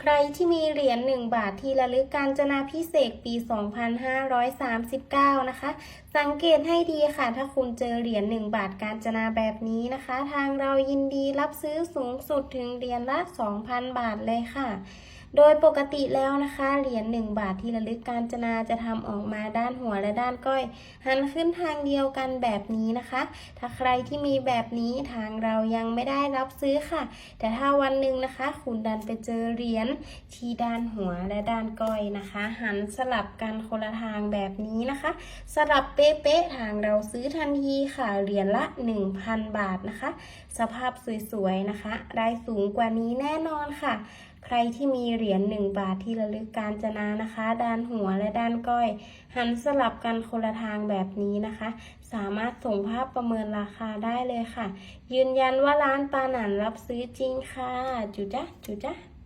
ใครที่มีเหรียญ1 บาทที่ระลึกการจนาพิเศษปี 2539 นะคะ สังเกตให้ดีค่ะ ถ้าคุณเจอเหรียญ1 บาทการจนาแบบนี้นะคะ ทางเรายินดีรับซื้อสูงสุดถึงเหรียญละ 2,000 บาทเลยค่ะ โดยปกติแล้วนะคะ เหรียญ1บาทที่ระลึกการจนาจะทำออกมาด้านหัวและด้านก้อย หันขึ้นทางเดียวกันแบบนี้นะคะ ถ้าใครที่มีแบบนี้ทางเรายังไม่ได้รับซื้อค่ะ แต่ถ้าวันหนึ่งนะคะ คุณดันไปเจอเหรียญที่ด้านหัวและด้านก้อยนะคะ หันสลับกันคนละทางแบบนี้นะคะ สลับเป๊ะๆทางเราซื้อทันทีค่ะเหรียญละ 1,000 บาทนะคะ สภาพสวยๆนะคะ ได้สูงกว่านี้แน่นอนค่ะใครที่มีเหรียญ1บาทที่ระลึกการจนานะคะ ด้านหัวและด้านก้อย หันสลับกันคนละทางแบบนี้นะคะ สามารถส่งภาพประเมินราคาได้เลยค่ะ ยืนยันว่าร้านปาหนันรับซื้อจริงค่ะ จุจ๊ะจุจ๊ะ